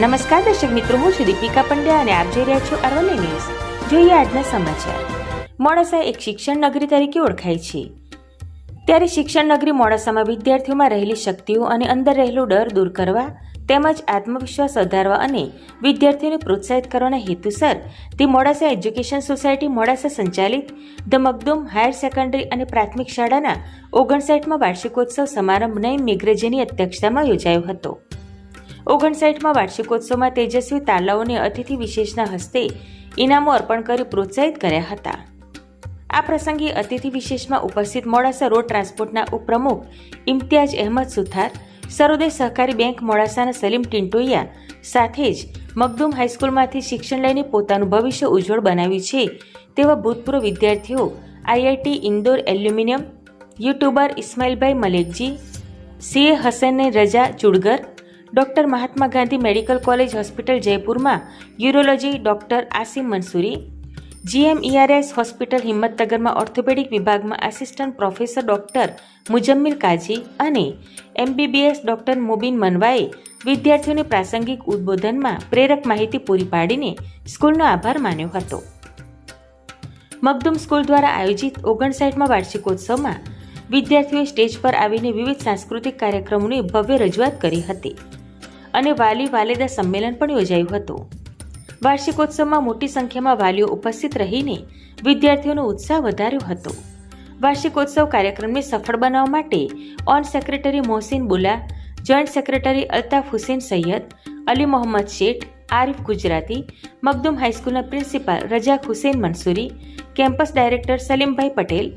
નમસ્કાર દર્શક મિત્રો, હું છું દીપિકા પંડ્યા અને આપ જોઈ રહ્યા છો અરવલ્લી ન્યૂઝ. જોઈએ આજના સમાચાર. મોડાસા એક શિક્ષણ નગરી તરીકે ઓળખાય છે. ત્યારે શિક્ષણ નગરી મોડાસામાં વિદ્યાર્થીઓમાં રહેલી શક્તિઓ અને અંદર રહેલો ડર દૂર કરવા, તેમજ આત્મવિશ્વાસ વધારવા અને વિદ્યાર્થીઓને પ્રોત્સાહિત કરવાના હેતુસર તે મોડાસા એજ્યુકેશન સોસાયટી મોડાસા સંચાલિત ધ મગદુમ હાયર સેકન્ડરી અને પ્રાથમિક શાળાના ઓગણસાઠમાં વાર્ષિકોત્સવ સમારંભ નઈ મેઘરેજીની અધ્યક્ષતામાં યોજાયો હતો. ઓગણસાઠમાં વાર્ષિકોત્સવમાં તેજસ્વી તાલાઓને અતિથિ વિશેષના હસ્તે ઇનામો અર્પણ કરી પ્રોત્સાહિત કર્યા હતા. આ પ્રસંગે અતિથિ વિશેષમાં ઉપસ્થિત મોડાસા રોડ ટ્રાન્સપોર્ટના ઉપપ્રમુખ ઇમ્તિયાજ અહેમદ સુથાર સરોદય સહકારી બેંક મોડાસાના સલીમ ટિન્ટોયા સાથે જ મગદુમ હાઈસ્કૂલમાંથી શિક્ષણ લઈને પોતાનું ભવિષ્ય ઉજ્જવળ બનાવ્યું છે તેવા ભૂતપૂર્વ વિદ્યાર્થીઓ, આઈઆઈટી ઇન્દોર એલ્યુમિનિયમ યુટ્યુબર ઇસ્માઇલભાઈ મલેકજી, CA હસનને Raza Chudgar doctor Mahatma Gandhi medical college hospital જયપુરમાં urology doctor Asim Mansuri GMERS hospital હિંમતનગરમાં orthopaedic વિભાગમાં assistant professor doctor Mujammil Kazi અને એમબીબીએસ ડૉક્ટર મુબીન મનવાએ વિદ્યાર્થીઓને પ્રાસંગિક ઉદબોધનમાં પ્રેરક માહિતી પૂરી પાડીને સ્કૂલનો આભાર માન્યો હતો. મગદુમ સ્કૂલ દ્વારા આયોજિત ઓગણસાઠમાં વાર્ષિકોત્સવમાં વિદ્યાર્થીઓએ સ્ટેજ પર આવીને વિવિધ સાંસ્કૃતિક કાર્યક્રમોની ભવ્ય રજૂઆત કરી હતી. અને વાલી વાલેદા સંમેલન પણ યોજાયું હતું. વાર્ષિકોત્સવમાં મોટી સંખ્યામાં વાલીઓ ઉપસ્થિત રહીને વિદ્યાર્થીઓનો ઉત્સાહ વધાર્યો હતો. વાર્ષિકોત્સવ કાર્યક્રમને સફળ બનાવવા માટે hon secretary Mohsin Bula, joint secretary Altaf Hussain Sayyed, Ali Mohammad Sheth Arif Gujarati Magdum હાઈસ્કૂલના principal Razak Hussain Mansuri campus director સલીમભાઈ Patel,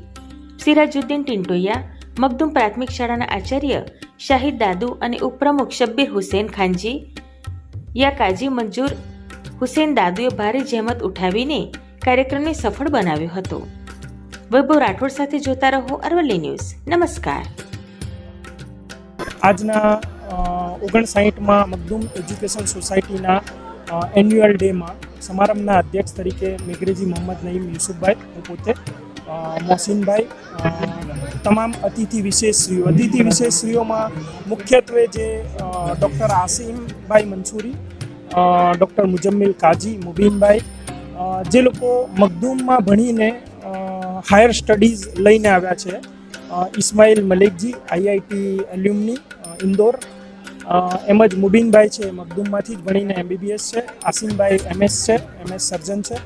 Sirajuddin Tintoya Magdum પ્રાથમિક શાળાના આચાર્ય શાહિદ દાદુ અને ઉપપ્રમુખ શબ્બીર હુસેન ખાનજી યા કાજી મંજૂર, હુસેન દાદુએ ભારે જહેમત ઉઠાવીને કાર્યક્રમને સફળ બનાવ્યો હતો. વૈભવ રાઠોડ સાથે જોતા રહો અરવલ્લી ન્યૂઝ. નમસ્કાર. આજના ઓગણસાઠમાં મગદુમ એજ્યુકેશન સોસાયટીના એન્યુઅલ ડેમાં સમારંભના અધ્યક્ષ તરીકે મેઘરેજી મોહમ્મદ નઈમ યુસુફભાઈ, હું પોતે મોહસિનભાઈ તમામ અતિથિ વિશેષશ્રીઓ અતિથિ વિશેષશ્રીઓમાં મુખ્યત્વે જે ડૉક્ટર આસિમભાઈ મંસૂરી ડૉક્ટર મુજમ્મિલ કાજી, મુબીનભાઈ જે લોકો મગદુમમાં ભણીને હાયર સ્ટડીઝ લઈને આવ્યા છે. Ismail મલિકજી, IIT alumni Indore. એમ જ મુબીનભાઈ છે મગદુમમાંથી જ ભણીને એમબીબીએસ છે. આસિમભાઈ એમએસ છે, એમએસ સર્જન છે.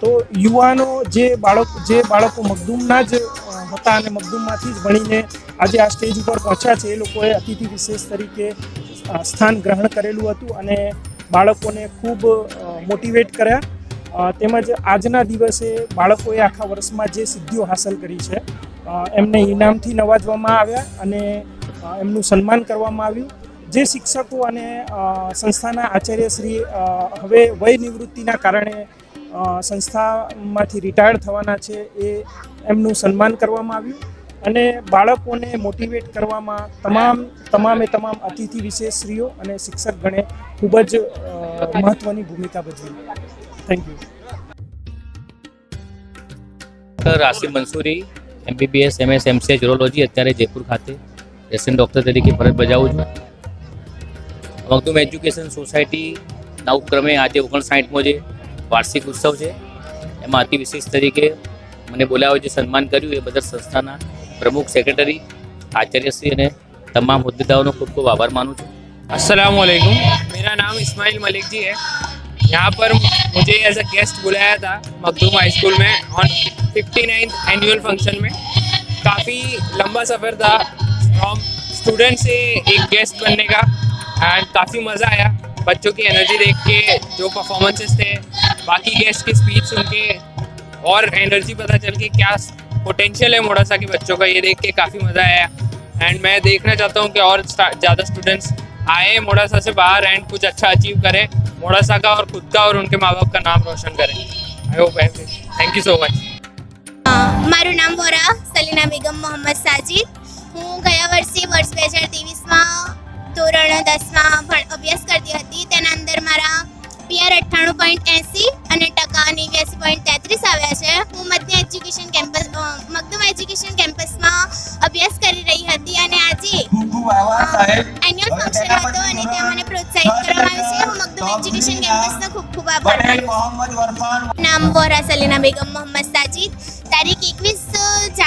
તો યુવાનો જે બાળક, જે બાળકો મગદુમના જ હતા અને મગદુમમાંથી જ ભણીને આજે આ સ્ટેજ ઉપર પહોંચ્યા છે, એ લોકોએ અતિથિ વિશેષ તરીકે સ્થાન ગ્રહણ કરેલું હતું અને બાળકોને ખૂબ મોટિવેટ કર્યા. તેમજ આજના દિવસે બાળકોએ આખા વર્ષમાં જે સિદ્ધિઓ હાંસલ કરી છે એમને ઇનામથી નવાજવામાં આવ્યા અને એમનું સન્માન કરવામાં આવ્યું. જે શિક્ષકો અને સંસ્થાના આચાર્યશ્રી હવે વય નિવૃત્તિના કારણે સંસ્થામાંથી રિટાયર્ડ થવાના છે એ એમનું સન્માન કરવામાં આવ્યું. અને બાળકોને મોટિવેટ કરવામાં તમામ, તમામે તમામ અતિથિ વિશેષશ્રીઓ અને શિક્ષક ગણે ખૂબ જ મહત્ત્વની ભૂમિકા ભજવી. Thank you Rashi Mansuri MBBS MS MCA urology અત્યારે જયપુર ખાતે રેસિડન્ટ ડૉક્ટર તરીકે ફરજ બજાવું છું. મગધુમ એજ્યુકેશન સોસાયટીના ઉપક્રમે આજે ઓગણસાઠમો જે વાર્ષિક ઉત્સવ છે એમાં અતિ વિશેષ તરીકે મને બોલાવ્યો જે સન્માન કર્યું એ બદલ સંસ્થાના પ્રમુખ સેક્રેટરી આચાર્યશ્રી અને તમામ હોદ્દેદારોનો ખૂબ ખૂબ આભાર માનું છું अस्सलाम वालेकुम मेरा नाम इस्माइल मलिक जी है यहाँ पर मुझे एज अ गेस्ट बुलाया था मखदूम हाई स्कूल में on fifty ninth annual function में काफ़ी लंबा सफ़र था फ्रॉम स्टूडेंट से एक गेस्ट बनने का एंड काफ़ी मज़ा आया बच्चों की एनर्जी देख के जो परफॉर्मेंसेस थे बाकी गेस्ट की स्पीच सुन के और एनर्जी पता चल के क्या पोटेंशियल है मोड़ासा के बच्चों का ये देख के काफ़ी मज़ा आया एंड मैं देखना चाहता हूँ कि और ज़्यादा स्टूडेंट्स आए मोड़ासा से बाहर एंड कुछ अच्छा अचीव करें मोड़ासा का और खुद का और उनके माँ बाप का नाम रोशन करें I hope thank you so much અ, મારું નામ વોરા સલીના બેગમ મોહમ્મદ સાજિદ હું ગયા વર્ષે વર્ષ બે હજાર ત્રેવીસમાં ધોરણ દસમાં ભણ અભ્યાસ કરતી હતી. તેના અંદર મારા પીઆર અઠ્ઠાણું પોઈન્ટ એંસી અને ટકા નેવ્યાસી પોઈન્ટ તેત્રીસ આવ્યા છે. હું મધ્ય એજ્યુકેશન કેમ્પસ મગદુમ એજ્યુકેશન કેમ્પસમાં અભ્યાસ કરી રહી હતી અને આજે એન્યુઅલ ફંક્શન હતો અને ત્યાં મને પ્રોત્સાહિત કરવામાં આવ્યું છે. હું મગદુમ એજ્યુકેશન કેમ્પસનો ખૂબ ખૂબ આભાર નામ વોરા સલીના બેગમ, મોહમ્મદ સાજીદ. તારીખ એકવીસ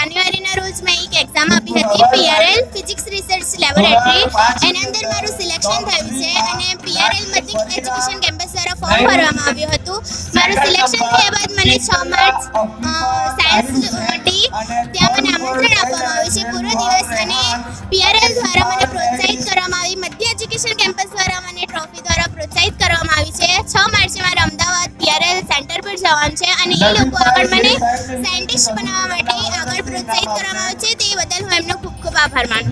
જાન્યુઆરીના રોજ મેં એક એક્ઝામ આપી હતી. પીઆરએલ ફિઝિક્સ રિસર્ચ લેબોરેટરી એના અંદર મારું સિલેક્શન થયું છે અને પીઆરએલ મધ્યક એજ્યુકેશન કેમ્પસ દ્વારા ફોર્મ ભરવામાં આવ્યું હતું. મારું સિલેક્શન થયા બાદ મને છ માર્ચ સાયન્સ ડી ત્યાં મને આમંત્રણ આપવામાં આવ્યું છે પૂરો દિવસ અને પીઆરએલ દ્વારા મને પ્રોત્સાહિત કરવામાં આવી. મધ્ય એજ્યુકેશન કેમ્પસ દ્વારા મને ટ્રોફી દ્વારા પ્રોત્સાહિત કરવામાં આવી છે. છ માર્ચે મારે અમદાવાદ પીઆરએલ સેન્ટર પર જવાનું છે અને એ લોકો આગળ મને સાયન્ટિસ્ટ બનાવવા માટે પ્રોત્સાહિત કરવામાં આવે છે તે બદલ હું એમનો ખૂબ ખૂબ આભાર માનું